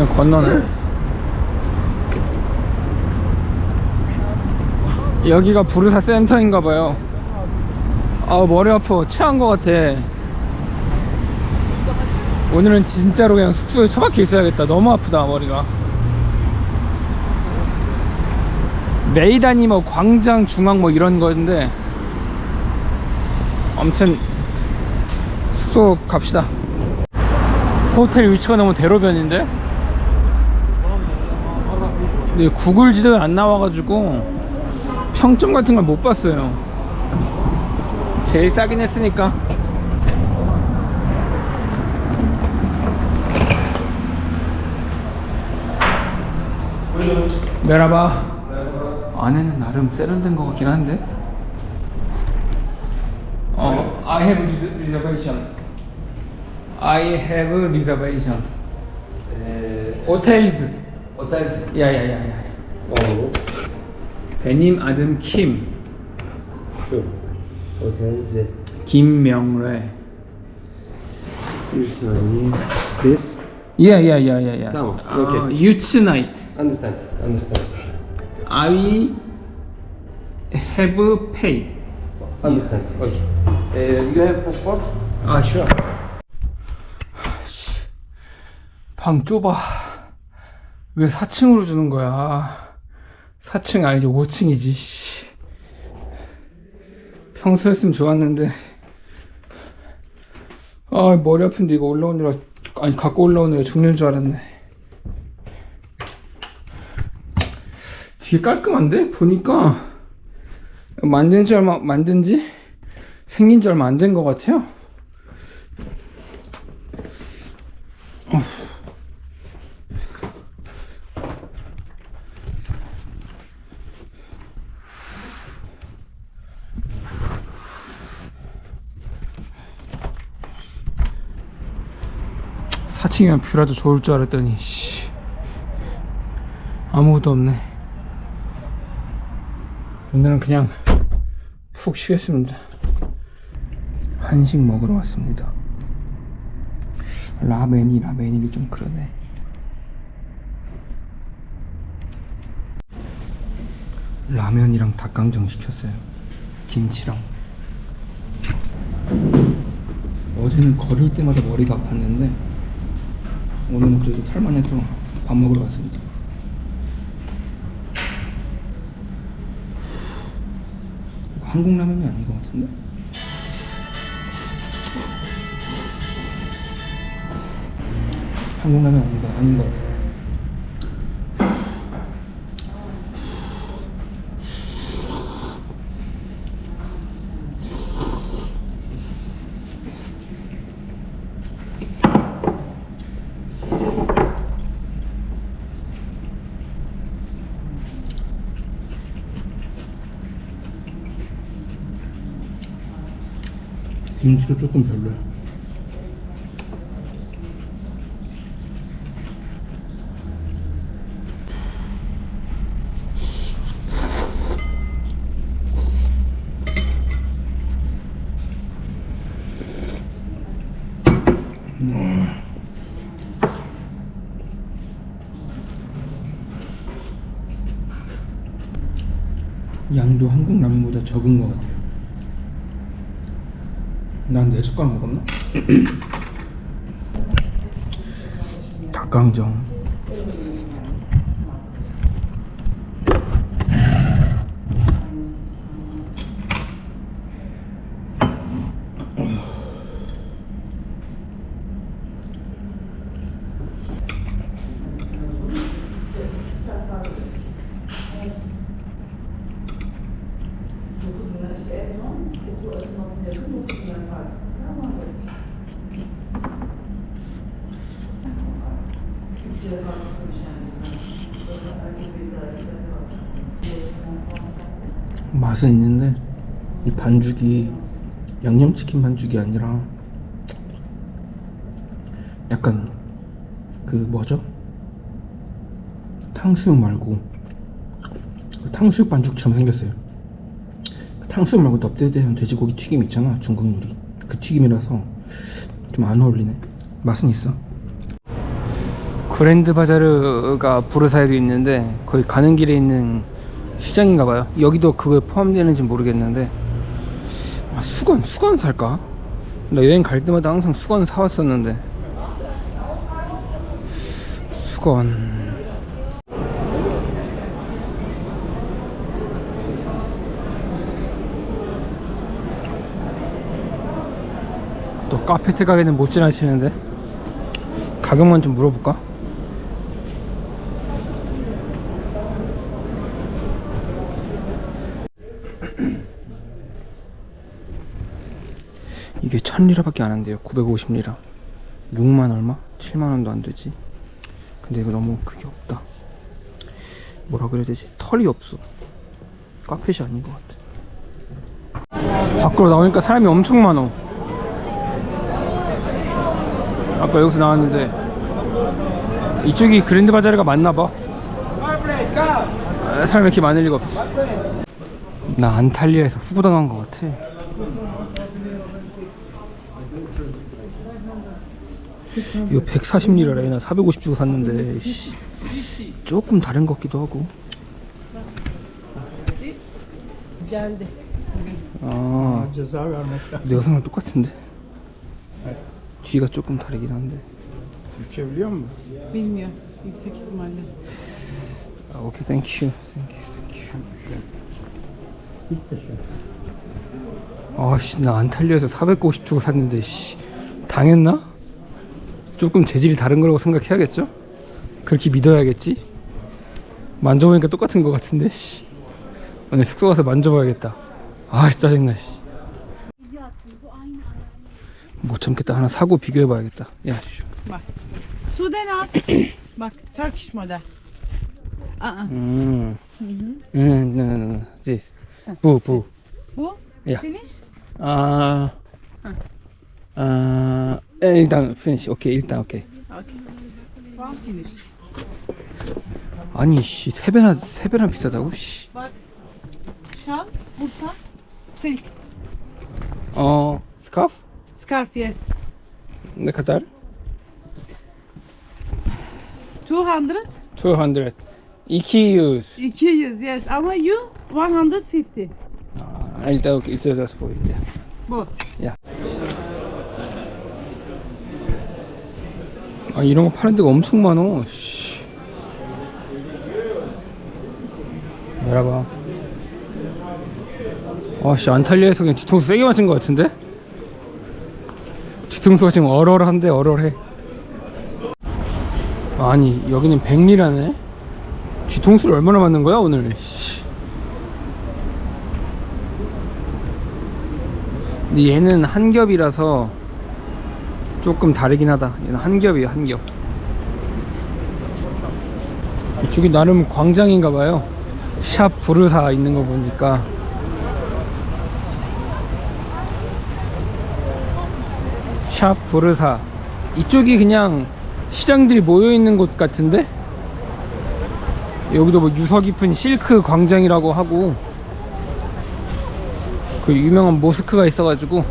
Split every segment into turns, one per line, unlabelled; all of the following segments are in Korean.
그냥 건너네. 여기가 부르사 센터인가 봐요. 아 머리 아파. 체한 것 같아. 오늘은 진짜로 그냥 숙소에 처박혀 있어야겠다. 너무 아프다 머리가. 메이단이 뭐 광장 중앙 뭐 이런 거인데 아무튼 숙소 갑시다. 호텔 위치가 너무 대로변인데? 근데 구글 지도에 안 나와가지고 평점 같은 걸 못 봤어요. 제일 싸긴 했으니까. 메라바. 안에는 나름 세련된 것 같긴 한데. 어, I have reservation. I have reservation.
Otels.
야야야야.
Olur.
배님 아들 킴.
Şu. Otels.
김명래.
Saniye. This.
야야야야야.
tamam,
아,
okay.
유츠 나이트.
Understand. Understand.
I have pay.
Understand. Okay. Uh, you have passport?
아 싫어. 방 좁아. 왜 4층으로 주는 거야? 4층 아니지 5층이지. 씨. 평소였으면 좋았는데. 아 머리 아픈데 이거 올라오느라 아니 갖고 올라오느라 죽는 줄 알았네. 되게 깔끔한데 보니까 만든 지 얼마 만든 지 생긴 지 얼마 안 된 것 같아요. 어. 사층이면 뷰라도 좋을 줄 알았더니 씨. 아무것도 없네. 오늘은 그냥 푹 쉬겠습니다. 한식 먹으러 왔습니다. 라멘이 라멘이 좀 그러네. 라면이랑 닭강정 시켰어요. 김치랑. 어제는 걸을 때마다 머리가 아팠는데 오늘은 그래도 살만해서 밥 먹으러 왔습니다. 한국 라면이 아닌 것 같은데? 한국 라면 아닌 거 아닌 것 같아. 김치도 조금 별로야. 양도 한국 라면보다 적은 것 같아요. 난네 숟가락 먹었나? 닭강정 맛은 있는데 이 반죽이 양념치킨 반죽이 아니라 약간 그 뭐죠? 탕수육 말고 그 탕수육 반죽처럼 생겼어요. 그 탕수육 말고 넙대대한 돼지고기 튀김 있잖아 중국 요리 그 튀김이라서 좀 안 어울리네. 맛은 있어. 그랜드 바자르가 부르사에도 있는데 거기 가는 길에 있는 시장인가 봐요. 여기도 그거에 포함되는지 모르겠는데 아, 수건 수건 살까? 나 여행 갈 때마다 항상 수건 사왔었는데 수건 또 카페트 가게는 못 지나치는데 가격만 좀 물어볼까? 이게 1000리라밖에 안 한대요. 950리라. 6만 얼마? 7만 원도 안 되지. 근데 이거 너무 그게 없다. 뭐라 그래야 되지? 털이 없어. 카펫이 아닌 것 같아. 밖으로 나오니까 사람이 엄청 많어. 아까 여기서 나왔는데. 이쪽이 그랜드 바자르가 맞나봐. 아, 사람이 이렇게 많을 리가 없어. 나 안탈리아에서 후보당한 것 같아 이거 140리라래 나450 주고 샀는데 씨, 조금 다른 것 같기도 하고. 아. 내가 생각 똑같은데 뒤가 조금 다르긴 한데
Türkçe biliyor musun?
Bilmiyor. Yüksek ihtimalle.
아, 오케이 땡큐 땡큐 땡큐 아씨 나 안탈리아에서 450 주고 샀는데 씨 당했나? 조금 재질이 다른 거라고 생각해야겠죠? 그렇게 믿어야겠지? 만져보니까 똑같은 거 같은데 씨 오늘 숙소 가서 만져봐야겠다 아 짜증나 씨. 못 참겠다 하나 사고 비교해봐야겠다 야 씨.
Bak. Suden az. Bak Turkish model. Aa,
음. 음, 네, 네, 네. this. 부, 부.
bu.
야.
Finish.
아, 아, 에, 일단 finish. 오케이, 일단 오케이.
Okay. One finish.
아니, 씨, 세 배나 세 배나 비싸다고? 씨.
Bak. Şal. Bursa. Silk.
어, 스카프?
Scarf yes.
네, 카달?
200.
200. EKUs.
200 yes. Ama you 150.
아, 일단 오케이, 일단 다시 보이는데.
Bu.
야. 아, 이런 거 파는 데가 엄청 많어. 씨. 열어봐. 아, 씨, 안탈리아에서 그냥 뒤통수 세게 맞은 것 같은데? 뒤통수가 지금 얼얼한데, 얼얼해. 아니, 여기는 백리라네? 뒤통수를 얼마나 맞는 거야, 오늘? 씨. 근데 얘는 한 겹이라서 조금 다르긴 하다. 얘는 한 겹이에요, 한 겹. 이쪽이 나름 광장인가 봐요. 샵 부르사 있는 거 보니까. 샵 부르사. 이쪽이 그냥 시장들이 모여 있는 곳 같은데? 여기도 뭐 유서 깊은 실크 광장이라고 하고 그 유명한 모스크가 있어가지고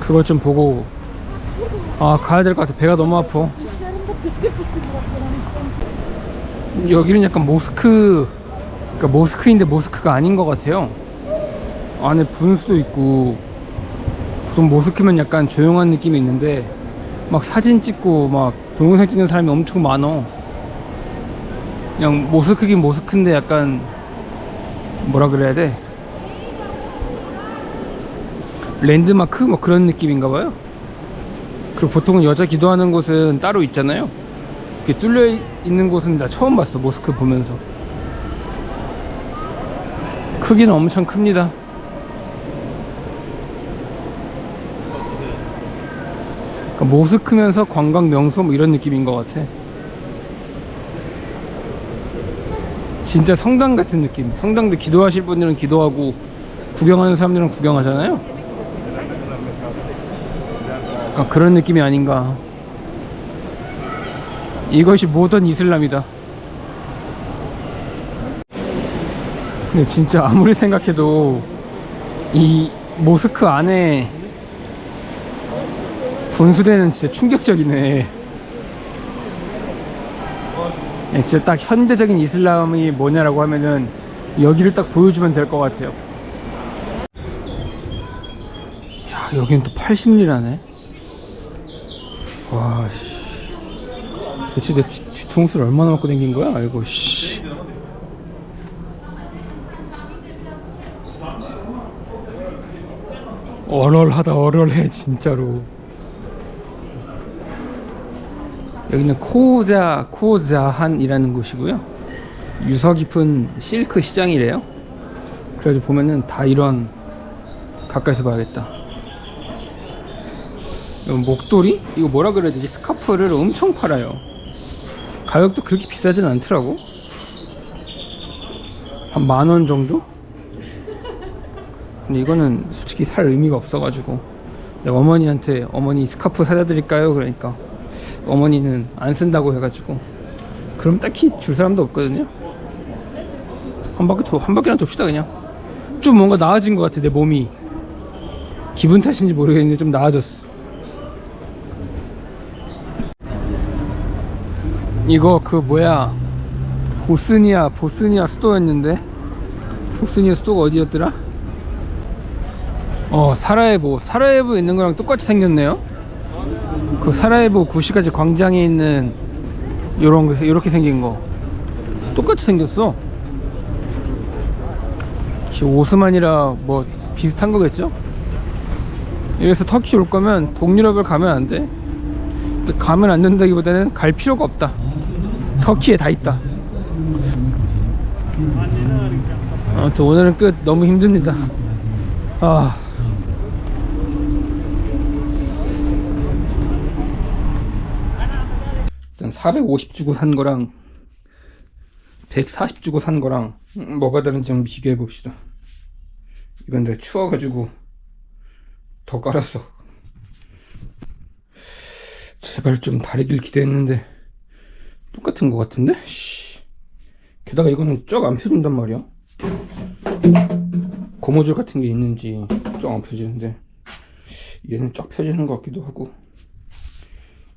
그걸 좀 보고 아 가야 될 것 같아. 배가 너무 아파. 여기는 약간 모스크 그러니까 모스크인데 모스크가 아닌 것 같아요. 안에 분수도 있고 보통 모스크면 약간 조용한 느낌이 있는데 막 사진 찍고 막 동영상 찍는 사람이 엄청 많어. 그냥 모스크긴 모스크인데 약간 뭐라 그래야 돼? 랜드마크? 뭐 그런 느낌인가 봐요. 그리고 보통은 여자 기도하는 곳은 따로 있잖아요. 이렇게 뚫려 있는 곳은 나 처음 봤어. 모스크 보면서. 크기는 엄청 큽니다. 그러니까 모스크면서 관광 명소 뭐 이런 느낌인 것 같아. 진짜 성당 같은 느낌. 성당도 기도하실 분들은 기도하고 구경하는 사람들은 구경하잖아요. 약간 그런 느낌이 아닌가. 이것이 모던 이슬람이다. 근데 진짜 아무리 생각해도 이 모스크 안에 분수대는 진짜 충격적이네. 예, 진짜 딱 현대적인 이슬람이 뭐냐라고 하면은 여기를 딱 보여주면 될 것 같아요. 야, 여기는 또 80리라네. 와, 씨. 도대체 내 뒤, 뒤통수를 얼마나 맞고 댕긴 거야? 아이고, 씨. 얼얼하다, 얼얼해, 진짜로. 여기는 코자 코자한이라는 곳이고요. 유서 깊은 실크 시장이래요. 그래가지고 보면은 다 이런 가까이서 봐야겠다. 목도리? 이거 뭐라 그래야 되지? 스카프를 엄청 팔아요. 가격도 그렇게 비싸진 않더라고. 한 만 원 정도? 근데 이거는 솔직히 살 의미가 없어가지고 어머니한테 어머니 스카프 사다 드릴까요? 그러니까 어머니는 안 쓴다고 해가지고 그럼 딱히 줄 사람도 없거든요 한 바퀴 더, 한 바퀴나 돕시다 그냥 좀 뭔가 나아진 것 같아 내 몸이 기분 탓인지 모르겠는데 좀 나아졌어 이거 그 뭐야 보스니아 보스니아 수도였는데 보스니아 수도가 어디였더라? 어 사라예보 사라예보에 있는 거랑 똑같이 생겼네요 그 사라예보 구시가지 광장에 있는 요런 거 요렇게 생긴 거 똑같이 생겼어 오스만이라 뭐 비슷한 거겠죠? 여기서 터키 올 거면 동유럽을 가면 안 돼. 가면 안 된다기보다는 갈 필요가 없다. 터키에 다 있다. 아무튼 오늘은 끝. 너무 힘듭니다. 아. 일단 450 주고 산 거랑 140 주고 산 거랑 음, 뭐가 다른지 좀 비교해 봅시다. 이건 내가 추워가지고 더 깔았어. 제발 좀 다르길 기대했는데 똑같은 것 같은데? 씨. 게다가 이거는 쫙안 펴진단 말이야. 고무줄 같은 게 있는지 쫙안 펴지는데 얘는 쫙 펴지는 것 같기도 하고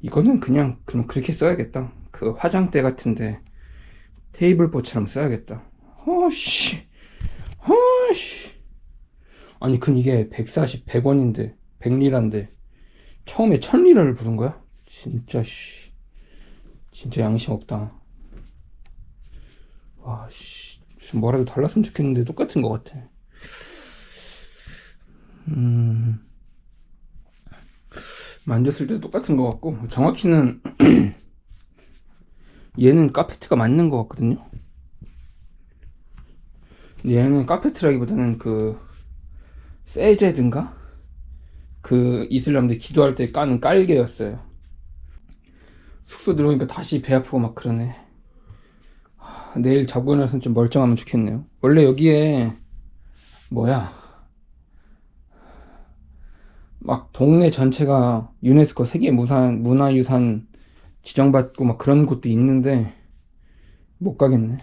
이거는 그냥 그럼 그렇게 써야겠다. 그 화장대 같은데 테이블보처럼 써야겠다. 어씨, 어씨. 아니 근 이게 140, 100원인데 100리라인데 처음에 1000리라를 부른 거야? 진짜 씨. 진짜 양심 없다. 와 씨. 좀 뭐라도 달랐으면 좋겠는데 똑같은 것 같아. 음. 만졌을 때 똑같은 것 같고 정확히는 얘는 카페트가 맞는 것 같거든요. 얘는 카페트라기보다는 그 세제든가 그 이슬람들 기도할 때 까는 깔개였어요. 숙소 들어오니까 다시 배 아프고 막 그러네. 하, 내일 자고 일어나서는 좀 멀쩡하면 좋겠네요. 원래 여기에 뭐야 막 동네 전체가 유네스코 세계 무산 문화유산 지정받고 막 그런 곳도 있는데 못 가겠네.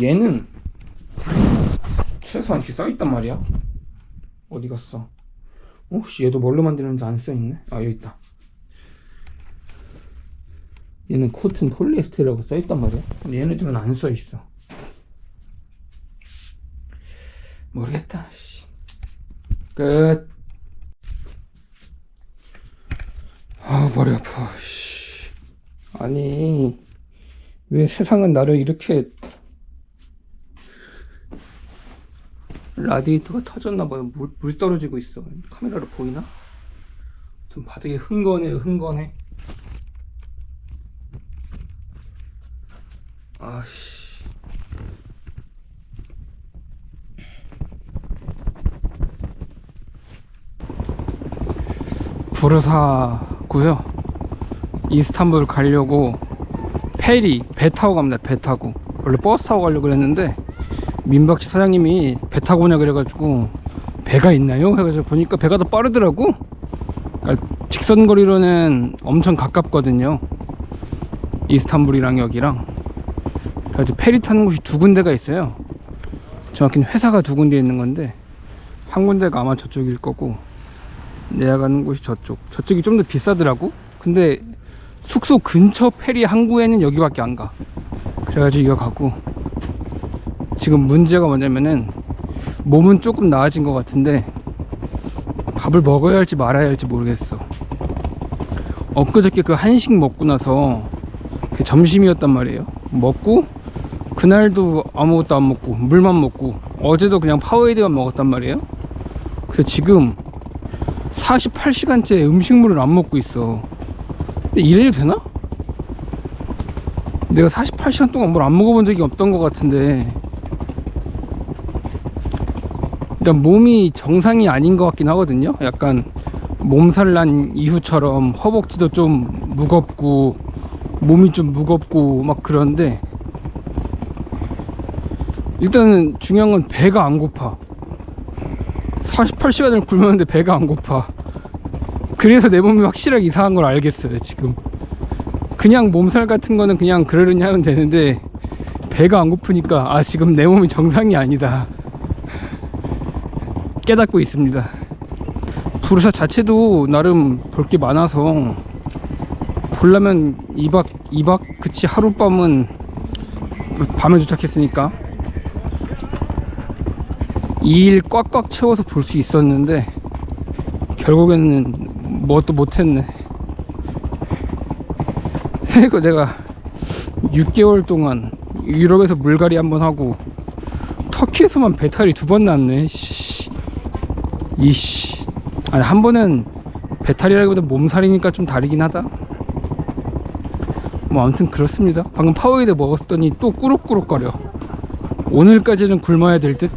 얘는 최소한 이렇게 써있단 말이야. 어디 갔어? 어, 씨, 얘도 뭘로 만드는지 안 써있네. 아, 여기 있다. 얘는 코튼 폴리에스테라고 써있단 말이야. 근데 얘네들은 안 써있어. 모르겠다. 씨. 끝. 아, 머리 아파. 씨. 아니, 왜 세상은 나를 이렇게 라디에이터가 터졌나 봐요. 물, 물 떨어지고 있어. 카메라로 보이나? 좀 바닥에 흥건해, 흥건해. 아씨. 부르사고요. 이스탄불 가려고 페리 배 타고 갑니다. 배 타고 원래 버스 타고 가려고 그랬는데 민박집 사장님이 배 타고 오냐 그래가지고 배가 있나요? 해가지고 보니까 배가 더 빠르더라고. 그러니까 직선 거리로는 엄청 가깝거든요. 이스탄불이랑 여기랑. 그래가지고 페리 타는 곳이 두 군데가 있어요. 정확히는 회사가 두 군데 있는 건데 한 군데가 아마 저쪽일 거고 내가 가는 곳이 저쪽. 저쪽이 좀 더 비싸더라고. 근데 숙소 근처 페리 항구에는 여기밖에 안 가. 그래가지고 이거 가고 지금 문제가 뭐냐면은 몸은 조금 나아진 것 같은데 밥을 먹어야 할지 말아야 할지 모르겠어. 엊그저께 그 한식 먹고 나서 그 점심이었단 말이에요. 먹고 그날도 아무것도 안 먹고 물만 먹고 어제도 그냥 파워에이드만 먹었단 말이에요. 그래서 지금 48시간째 음식물을 안 먹고 있어. 근데 이래도 되나? 내가 48시간 동안 뭘 안 먹어본 적이 없던 것 같은데 일단 몸이 정상이 아닌 것 같긴 하거든요. 약간 몸살 난 이후처럼 허벅지도 좀 무겁고 몸이 좀 무겁고 막 그런데 일단은 중요한 건 배가 안 고파. 48시간을 굶었는데 배가 안 고파. 그래서 내 몸이 확실하게 이상한 걸 알겠어요 지금. 그냥 몸살 같은 거는 그냥 그러려니 하면 되는데 배가 안 고프니까 아 지금 내 몸이 정상이 아니다 깨닫고 있습니다. 부르사 자체도 나름 볼 게 많아서 보려면 2박 2박 그치 하룻밤은 밤에 도착했으니까 2일 꽉꽉 채워서 볼 수 있었는데 결국에는 뭣도 못했네. 그리고 내가 6개월 동안 유럽에서 물갈이 한 번 하고 터키에서만 배탈이 두 번 났네. 씨. 이씨. 아니 한 번은 배탈이라기보다 몸살이니까 좀 다르긴 하다. 뭐 아무튼 그렇습니다. 방금 파워에이드 먹었더니 또 꾸룩꾸룩거려. 오늘까지는 굶어야 될듯